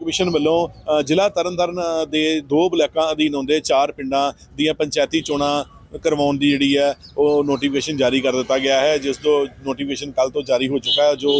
Commission ਵੱਲੋਂ ਅ, ਜ਼ਿਲ੍ਹਾ ਤਰਨਤਾਰਨ ਦੇ ਦੋ ਬਲਾਕਾਂ ਅਧੀਨ ਆਉਂਦੇ ਚਾਰ ਪਿੰਡਾਂ ਦੀਆਂ ਪੰਚਾਇਤੀ ਚੋਣਾਂ ਕਰਵਾਉਣ ਦੀ ਜਿਹੜੀ ਹੈ ਉਹ ਨੋਟੀਫਿਕੇਸ਼ਨ ਜਾਰੀ ਕਰ ਦਿੱਤਾ ਗਿਆ ਹੈ। ਜਿਸ ਤੋਂ ਨੋਟੀਫਿਕੇਸ਼ਨ ਕੱਲ ਤੋਂ ਜਾਰੀ ਹੋ ਚੁੱਕਾ ਹੈ ਜੋ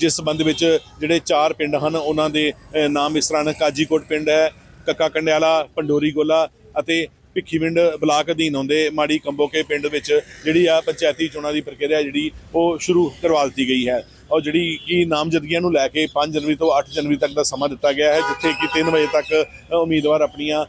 ਜਿਸ ਸੰਬੰਧ ਵਿੱਚ ਜਿਹੜੇ ਚਾਰ ਪਿੰਡ ਹਨ ਉਹਨਾਂ ਦੇ ਨਾਮ ਇਸ ਤਰ੍ਹਾਂ ਹਨ। ਕਾਜੀਕੋਟ ਪਿੰਡ ਹੈ ਕੱਕਾ ਕੰਡਿਆਲਾ ਪੰਡੋਰੀ ਗੋਲਾ ਅਤੇ ਭਿੱਖੀਵਿੰਡ ਬਲਾਕ ਅਧੀਨ ਆਉਂਦੇ ਮਾੜੀ ਕੰਬੋਕੇ ਪਿੰਡ ਵਿੱਚ ਜਿਹੜੀ ਆ ਪੰਚਾਇਤੀ ਚੋਣਾਂ ਦੀ ਪ੍ਰਕਿਰਿਆ ਜਿਹੜੀ ਉਹ ਸ਼ੁਰੂ ਕਰਵਾ ਦਿੱਤੀ ਗਈ ਹੈ। ਔਰ ਜਿਹੜੀ ਕਿ ਨਾਮਜ਼ਦਗੀਆਂ ਨੂੰ ਲੈ ਕੇ 5 ਜਨਵਰੀ ਤੋਂ 8 ਜਨਵਰੀ ਤੱਕ ਦਾ ਸਮਾਂ ਦਿੱਤਾ ਗਿਆ ਹੈ ਜਿੱਥੇ ਕਿ 3 ਵਜੇ ਤੱਕ ਉਮੀਦਵਾਰ ਆਪਣੀਆਂ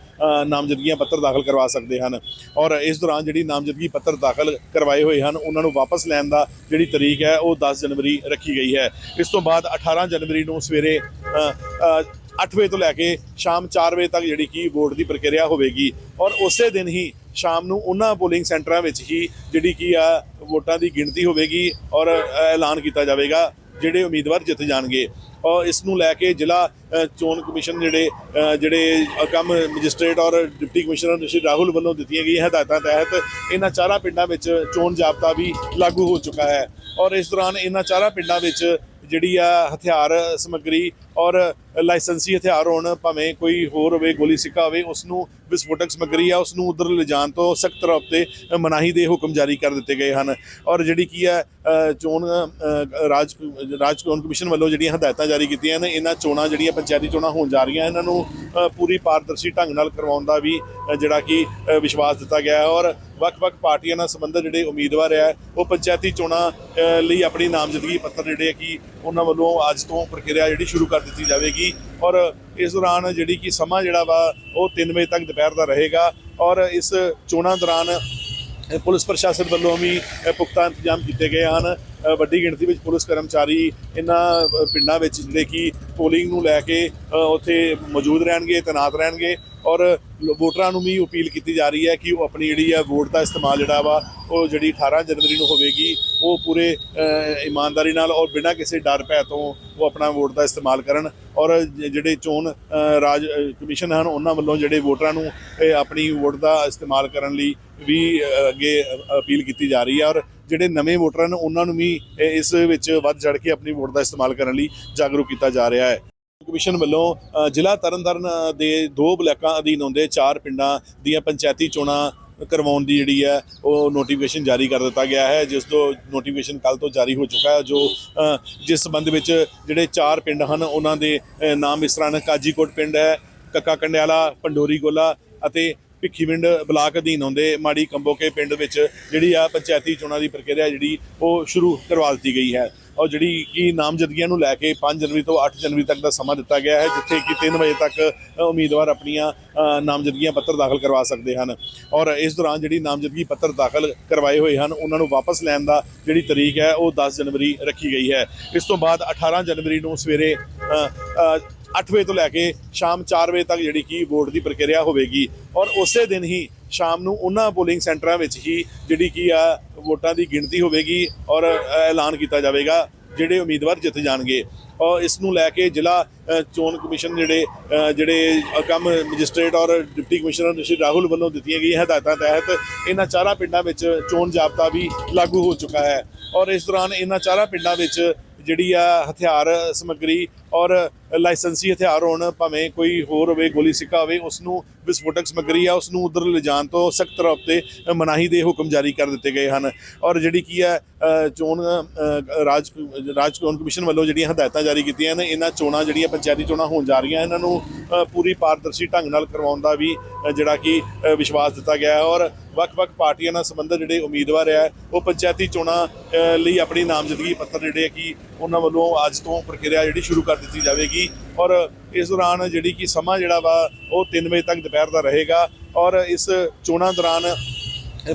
ਨਾਮਜ਼ਦਗੀਆਂ ਪੱਤਰ ਦਾਖਲ ਕਰਵਾ ਸਕਦੇ ਹਨ। ਔਰ ਇਸ ਦੌਰਾਨ ਜਿਹੜੀ ਨਾਮਜ਼ਦਗੀ ਪੱਤਰ ਦਾਖਲ ਕਰਵਾਏ ਹੋਏ ਹਨ ਉਹਨਾਂ ਨੂੰ ਵਾਪਸ ਲੈਣ ਦਾ ਜਿਹੜੀ ਤਰੀਕ ਹੈ ਉਹ 10 ਜਨਵਰੀ ਰੱਖੀ ਗਈ ਹੈ। ਇਸ ਤੋਂ ਬਾਅਦ 18 ਜਨਵਰੀ ਨੂੰ ਸਵੇਰੇ ਅ, 8 ਵਜੇ ਤੋਂ ਲੈ ਕੇ ਸ਼ਾਮ 4 ਵਜੇ ਤੱਕ ਜਿਹੜੀ ਕਿ ਵੋਟ ਦੀ ਪ੍ਰਕਿਰਿਆ ਹੋਵੇਗੀ। ਔਰ ਉਸੇ ਦਿਨ ਹੀ ਸ਼ਾਮ ਨੂੰ ਉਹਨਾਂ ਪੋਲਿੰਗ ਸੈਂਟਰਾਂ ਵਿੱਚ ਹੀ ਜਿਹੜੀ ਕੀ ਆ ਵੋਟਾਂ ਦੀ ਗਿਣਤੀ ਹੋਵੇਗੀ ਔਰ ਐਲਾਨ ਕੀਤਾ ਜਾਵੇਗਾ। ਜਿਹੜੇ ਉਮੀਦਵਾਰ ਜਿੱਤ ਜਾਣਗੇ ਔਰ ਇਸ ਨੂੰ ਲੈ ਕੇ ਜ਼ਿਲ੍ਹਾ ਚੋਣ ਕਮਿਸ਼ਨ ਜਿਹੜੇ ਜਿਹੜੇ ਕੰਮ ਮੈਜਿਸਟ੍ਰੇਟ ਔਰ ਡਿਪਟੀ ਕਮਿਸ਼ਨਰ ਸ਼੍ਰੀ ਰਾਹੁਲ ਵੱਲੋਂ ਦਿੱਤੀਆਂ ਗਈਆਂ ਹਦਾਇਤਾਂ ਤਹਿਤ, ਇਹਨਾਂ ਚਾਰਾਂ ਪਿੰਡਾਂ ਵਿੱਚ ਚੋਣ ਜਾਬਤਾ ਵੀ ਲਾਗੂ ਹੋ ਚੁੱਕਾ ਹੈ। ਔਰ ਇਸ ਦੌਰਾਨ ਇਹਨਾਂ ਚਾਰਾਂ ਪਿੰਡਾਂ ਵਿੱਚ ਜਿਹੜੀ ਆ ਹਥਿਆਰ ਸਮੱਗਰੀ ਔਰ ਲਾਇਸੈਂਸੀ ਹਥਿਆਰ ਹੋਣ, ਭਾਵੇਂ ਕੋਈ ਹੋਰ ਹੋਵੇ, ਗੋਲੀ ਸਿੱਕਾ ਹੋਵੇ ਉਸ ਨੂੰ ਵਿਸਫੋਟਕ ਸਮੱਗਰੀ ਆ ਉਸ ਨੂੰ ਉਧਰ ਲਿਜਾਣ ਤੋਂ ਸਖਤ ਤੌਰ ਤੇ ਮਨਾਹੀ ਦੇ ਹੁਕਮ ਜਾਰੀ ਕਰ ਦਿੱਤੇ ਗਏ ਹਨ। ਔਰ ਜਿਹੜੀ ਕੀ ਹੈ ਚੋਣ ਰਾਜ ਰਾਜ ਚੋਣ ਕਮਿਸ਼ਨ ਵੱਲੋਂ ਜਿਹੜੀਆਂ ਹਦਾਇਤਾਂ ਜਾਰੀ ਕੀਤੀਆਂ ਨੇ ਇਹਨਾਂ ਚੋਣਾਂ ਜਿਹੜੀਆਂ ਪੰਚਾਇਤੀ ਚੋਣਾਂ ਹੋਣ ਜਾ ਰਹੀਆਂ, ਇਹਨਾਂ ਨੂੰ ਪੂਰੀ ਪਾਰਦਰਸ਼ੀ ਢੰਗ ਨਾਲ ਕਰਵਾਉਣ ਦਾ ਵੀ ਜਿਹੜਾ ਕਿ ਵਿਸ਼ਵਾਸ ਦਿੱਤਾ ਗਿਆ ਹੈ। ਔਰ ਵੱਖ-ਵੱਖ ਪਾਰਟੀਆਂ ਨਾਲ ਸੰਬੰਧਿਤ ਜਿਹੜੇ ਉਮੀਦਵਾਰ ਆ, ਉਹ ਪੰਚਾਇਤੀ ਚੋਣਾਂ ਲਈ ਆਪਣੀ ਨਾਮਜ਼ਦਗੀ ਪੱਤਰ ਜਿਹੜੇ ਆ ਕਿ ਉਹਨਾਂ ਵੱਲੋਂ ਅੱਜ ਤੋਂ ਪ੍ਰਕਿਰਿਆ ਜਿਹੜੀ ਸ਼ੁਰੂ ਕਰ ਦਿੱਤੀ ਜਾਵੇਗੀ। ਔਰ ਇਸ ਦੌਰਾਨ ਜਿਹੜੀ ਕਿ ਸਮਾਂ ਜਿਹੜਾ ਵਾ, ਉਹ 3 ਵਜੇ ਤੱਕ ਦੁਪਹਿਰ ਦਾ ਰਹੇਗਾ। ਔਰ ਇਸ ਚੋਣਾਂ ਦੌਰਾਨ ਪੁਲਿਸ ਪ੍ਰਸ਼ਾਸਨ ਵੱਲੋਂ ਵੀ ਪੁਖਤਾ ਇੰਤਜ਼ਾਮ ਕੀਤੇ ਗਏ ਹਨ। ਵੱਡੀ ਗਿਣਤੀ ਵਿੱਚ ਪੁਲਿਸ ਕਰਮਚਾਰੀ ਇਹਨਾਂ ਪਿੰਡਾਂ ਵਿੱਚ ਜਿਹੜੇ ਕਿ ਪੋਲਿੰਗ ਨੂੰ ਲੈ ਕੇ ਉੱਥੇ ਮੌਜੂਦ ਰਹਿਣਗੇ, ਤੈਨਾਤ ਰਹਿਣਗੇ। ਔਰ ਵੋਟਰਾਂ ਨੂੰ ਵੀ ਅਪੀਲ ਕੀਤੀ ਜਾ ਰਹੀ ਹੈ ਕਿ ਉਹ ਆਪਣੀ ਜਿਹੜੀ ਆ ਵੋਟ ਦਾ ਇਸਤੇਮਾਲ ਜਿਹੜਾ ਵਾ, ਉਹ ਜਿਹੜੀ 18 ਜਨਵਰੀ ਨੂੰ ਹੋਵੇਗੀ, ਉਹ ਪੂਰੇ ਇਮਾਨਦਾਰੀ ਨਾਲ ਔਰ ਬਿਨਾਂ ਕਿਸੇ ਡਰ ਭੈ ਤੋਂ ਉਹ ਆਪਣਾ ਵੋਟ ਦਾ ਇਸਤੇਮਾਲ ਕਰਨ। ਔਰ ਜਿਹੜੇ ਚੋਣ ਰਾਜ ਕਮਿਸ਼ਨ ਹਨ, ਉਹਨਾਂ ਵੱਲੋਂ ਜਿਹੜੇ ਵੋਟਰਾਂ ਨੂੰ ਆਪਣੀ ਵੋਟ ਦਾ ਇਸਤੇਮਾਲ ਕਰਨ ਲਈ ਵੀ ਅੱਗੇ ਅਪੀਲ ਕੀਤੀ ਜਾ ਰਹੀ ਹੈ। ਔਰ ਜਿਹੜੇ ਨਵੇਂ ਵੋਟਰ ਹਨ, ਉਹਨਾਂ ਨੂੰ ਵੀ ਇਸ ਵਿੱਚ ਵੱਧ ਚੜ ਕੇ ਆਪਣੀ ਵੋਟ ਦਾ ਇਸਤੇਮਾਲ ਕਰਨ ਲਈ ਜਾਗਰੂਕ ਕੀਤਾ ਜਾ ਰਿਹਾ ਹੈ। ਕਮਿਸ਼ਨ ਵੱਲੋਂ ਅ, ਜ਼ਿਲ੍ਹਾ ਤਰਨਤਾਰਨ ਦੇ ਦੋ ਬਲਾਕਾਂ ਅਧੀਨ ਆਉਂਦੇ ਚਾਰ ਪਿੰਡਾਂ ਦੀਆਂ ਪੰਚਾਇਤੀ ਚੋਣਾਂ ਕਰਵਾਉਣ ਦੀ ਜਿਹੜੀ ਹੈ ਉਹ ਨੋਟੀਫਿਕੇਸ਼ਨ ਜਾਰੀ ਕਰ ਦਿੱਤਾ ਗਿਆ ਹੈ। ਜਿਸ ਤੋਂ ਨੋਟੀਫਿਕੇਸ਼ਨ ਕੱਲ ਤੋਂ ਜਾਰੀ ਹੋ ਚੁੱਕਾ ਹੈ ਜੋ ਜਿਸ ਸੰਬੰਧ ਵਿੱਚ ਜਿਹੜੇ ਚਾਰ ਪਿੰਡ ਹਨ ਉਹਨਾਂ ਦੇ ਨਾਮ ਇਸ ਤਰ੍ਹਾਂ ਕਾਜੀਕੋਟ ਪਿੰਡ ਹੈ ਕੱਕਾ ਕੰਡਿਆਲਾ ਪੰਡੋਰੀ ਗੋਲਾ ਅਤੇ ਭਿੱਖੀਵਿੰਡ ਬਲਾਕ ਅਧੀਨ ਆਉਂਦੇ ਮਾੜੀ ਕੰਬੋਕੇ ਪਿੰਡ ਵਿੱਚ ਜਿਹੜੀ ਆ ਪੰਚਾਇਤੀ ਚੋਣਾਂ ਦੀ ਪ੍ਰਕਿਰਿਆ ਜਿਹੜੀ ਉਹ ਸ਼ੁਰੂ ਕਰਵਾ ਦਿੱਤੀ ਗਈ ਹੈ। ਔਰ ਜਿਹੜੀ ਕਿ ਨਾਮਜ਼ਦਗੀਆਂ ਨੂੰ ਲੈ ਕੇ 5 ਜਨਵਰੀ ਤੋਂ 8 ਜਨਵਰੀ ਤੱਕ ਦਾ ਸਮਾਂ ਦਿੱਤਾ ਗਿਆ ਹੈ, ਜਿੱਥੇ ਕਿ 3 ਵਜੇ ਤੱਕ ਉਮੀਦਵਾਰ ਆਪਣੀਆਂ ਨਾਮਜ਼ਦਗੀਆਂ ਪੱਤਰ ਦਾਖਲ ਕਰਵਾ ਸਕਦੇ ਹਨ। ਔਰ ਇਸ ਦੌਰਾਨ ਜਿਹੜੀ ਨਾਮਜ਼ਦਗੀ ਪੱਤਰ ਦਾਖਲ ਕਰਵਾਏ ਹੋਏ ਹਨ, ਉਹਨਾਂ ਨੂੰ ਵਾਪਸ ਲੈਣ ਦਾ ਜਿਹੜੀ ਤਰੀਕ ਹੈ, ਉਹ 10 ਜਨਵਰੀ ਰੱਖੀ ਗਈ ਹੈ। ਇਸ ਤੋਂ ਬਾਅਦ 18 ਜਨਵਰੀ ਨੂੰ ਸਵੇਰੇ 8 ਵਜੇ ਤੋਂ ਲੈ ਕੇ ਸ਼ਾਮ 4 ਵਜੇ ਤੱਕ ਜਿਹੜੀ ਕਿ ਵੋਟ ਦੀ ਪ੍ਰਕਿਰਿਆ ਹੋਵੇਗੀ। ਔਰ ਉਸੇ ਦਿਨ ਹੀ ਸ਼ਾਮ ਨੂੰ ਉਹਨਾਂ ਪੋਲਿੰਗ ਸੈਂਟਰਾਂ ਵਿੱਚ ਹੀ ਜਿਹੜੀ ਕੀ ਆ ਵੋਟਾਂ ਦੀ ਗਿਣਤੀ ਹੋਵੇਗੀ ਔਰ ਐਲਾਨ ਕੀਤਾ ਜਾਵੇਗਾ, ਜਿਹੜੇ ਉਮੀਦਵਾਰ ਜਿੱਤ ਜਾਣਗੇ। ਔਰ ਇਸ ਨੂੰ ਲੈ ਕੇ ਜ਼ਿਲ੍ਹਾ ਚੋਣ ਕਮਿਸ਼ਨ ਜਿਹੜੇ ਜਿਹੜੇ ਕੰਮ ਮੈਜਿਸਟ੍ਰੇਟ ਔਰ ਡਿਪਟੀ ਕਮਿਸ਼ਨਰ ਸ਼੍ਰੀ ਰਾਹੁਲ ਵੱਲੋਂ ਦਿੱਤੀਆਂ ਗਈਆਂ ਹਦਾਇਤਾਂ ਤਹਿਤ ਇਹਨਾਂ ਚਾਰਾਂ ਪਿੰਡਾਂ ਵਿੱਚ ਚੋਣ ਜਾਬਤਾ ਵੀ ਲਾਗੂ ਹੋ ਚੁੱਕਾ ਹੈ। ਔਰ ਇਸ ਦੌਰਾਨ ਇਹਨਾਂ ਚਾਰਾਂ ਪਿੰਡਾਂ ਵਿੱਚ ਜਿਹੜੀ ਆ ਹਥਿਆਰ ਸਮੱਗਰੀ ਔਰ ਲਾਇਸੈਂਸੀ ਹਥਿਆਰ ਹੋਣ, ਭਾਵੇਂ ਕੋਈ ਹੋਰ ਹੋਵੇ, ਗੋਲੀ ਸਿੱਕਾ ਹੋਵੇ ਉਸ ਨੂੰ ਵਿਸਫੋਟਕ ਸਮੱਗਰੀ ਆ ਉਸ ਨੂੰ ਉਧਰ ਲਿਜਾਣ ਤੋਂ ਸਖਤ ਤੌਰ ਤੇ ਮਨਾਹੀ ਦੇ ਹੁਕਮ ਜਾਰੀ ਕਰ ਦਿੱਤੇ ਗਏ ਹਨ। ਔਰ ਜਿਹੜੀ ਕੀ ਹੈ ਚੋਣ ਰਾਜ ਰਾਜ ਚੋਣ ਕਮਿਸ਼ਨ ਵੱਲੋਂ ਜਿਹੜੀਆਂ ਹਦਾਇਤਾਂ ਜਾਰੀ ਕੀਤੀਆਂ ਨੇ, ਇਹਨਾਂ ਚੋਣਾਂ ਜਿਹੜੀਆਂ ਪੰਚਾਇਤੀ ਚੋਣਾਂ ਹੋਣ ਜਾ ਰਹੀਆਂ, ਇਹਨਾਂ ਨੂੰ ਪੂਰੀ ਪਾਰਦਰਸ਼ੀ ਢੰਗ ਨਾਲ ਕਰਵਾਉਣ ਦਾ ਵੀ ਜਿਹੜਾ ਕਿ ਵਿਸ਼ਵਾਸ ਦਿੱਤਾ ਗਿਆ ਹੈ। ਔਰ ਵੱਖ-ਵੱਖ ਪਾਰਟੀਆਂ ਨਾਲ ਸੰਬੰਧਿਤ ਜਿਹੜੇ ਉਮੀਦਵਾਰ ਹੈ, ਉਹ ਪੰਚਾਇਤੀ ਚੋਣਾਂ ਲਈ ਆਪਣੀ ਨਾਮਜ਼ਦਗੀ ਪੱਤਰ ਜਿਹੜੇ ਆ ਕਿ ਉਹਨਾਂ ਵੱਲੋਂ ਅੱਜ ਤੋਂ ਪ੍ਰਕਿਰਿਆ ਜਿਹੜੀ ਸ਼ੁਰੂ ਕਰ ਦਿੱਤੀ ਜਾਵੇਗੀ। ਔਰ ਇਸ ਦੌਰਾਨ ਜਿਹੜੀ ਕਿ ਸਮਾਂ ਜਿਹੜਾ ਵਾ, ਉਹ 3 ਵਜੇ ਤੱਕ ਦੁਪਹਿਰ ਦਾ ਰਹੇਗਾ। ਔਰ ਇਸ ਚੋਣਾਂ ਦੌਰਾਨ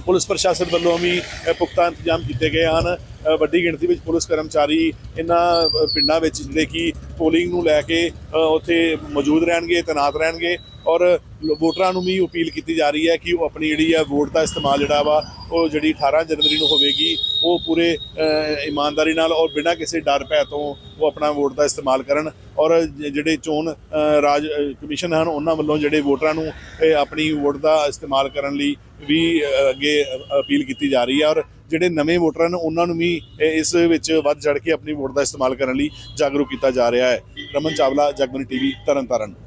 ਪੁਲਿਸ ਪ੍ਰਸ਼ਾਸਨ ਵੱਲੋਂ ਵੀ ਪੁਖਤਾ ਇੰਤਜ਼ਾਮ ਕੀਤੇ ਗਏ ਹਨ। ਵੱਡੀ ਗਿਣਤੀ ਵਿੱਚ ਪੁਲਿਸ ਕਰਮਚਾਰੀ ਇਹਨਾਂ ਪਿੰਡਾਂ ਵਿੱਚ ਜਿਹੜੇ ਕਿ ਪੋਲਿੰਗ ਨੂੰ ਲੈ ਕੇ ਉੱਥੇ ਮੌਜੂਦ ਰਹਿਣਗੇ, ਤੈਨਾਤ ਰਹਿਣਗੇ। ਔਰ ਵੋਟਰਾਂ ਨੂੰ ਵੀ ਅਪੀਲ ਕੀਤੀ ਜਾ ਰਹੀ ਹੈ ਕਿ ਉਹ ਆਪਣੀ ਜਿਹੜੀ ਆ ਵੋਟ ਦਾ ਇਸਤੇਮਾਲ ਜਿਹੜਾ ਵਾ, ਉਹ ਜਿਹੜੀ 18 ਜਨਵਰੀ ਨੂੰ ਹੋਵੇਗੀ, ਉਹ ਪੂਰੇ ਇਮਾਨਦਾਰੀ ਨਾਲ ਔਰ ਬਿਨਾਂ ਕਿਸੇ ਡਰ ਭੈ ਤੋਂ ਉਹ ਆਪਣਾ ਵੋਟ ਦਾ ਇਸਤੇਮਾਲ ਕਰਨ। ਔਰ ਜ- ਜਿਹੜੇ ਚੋਣ ਰਾਜ ਕਮਿਸ਼ਨ ਹਨ, ਉਹਨਾਂ ਵੱਲੋਂ ਜਿਹੜੇ ਵੋਟਰਾਂ ਨੂੰ ਆਪਣੀ ਵੋਟ ਦਾ ਇਸਤੇਮਾਲ ਕਰਨ ਲਈ ਵੀ ਅੱਗੇ ਅਪੀਲ ਕੀਤੀ ਜਾ ਰਹੀ ਹੈ। ਔਰ ਜਿਹੜੇ ਨਵੇਂ ਵੋਟਰ ਹਨ, ਉਹਨਾਂ ਨੂੰ ਵੀ ਇਸ ਵਿੱਚ ਵੱਧ ਚੜ ਕੇ ਆਪਣੀ ਵੋਟ ਦਾ ਇਸਤੇਮਾਲ ਕਰਨ ਲਈ ਜਾਗਰੂਕ ਕੀਤਾ ਜਾ ਰਿਹਾ ਹੈ। ਰਮਨ ਚਾਵਲਾ ਜਗਬਨੀ ਟੀਵੀ, ਤਰਨਤਾਰਨ।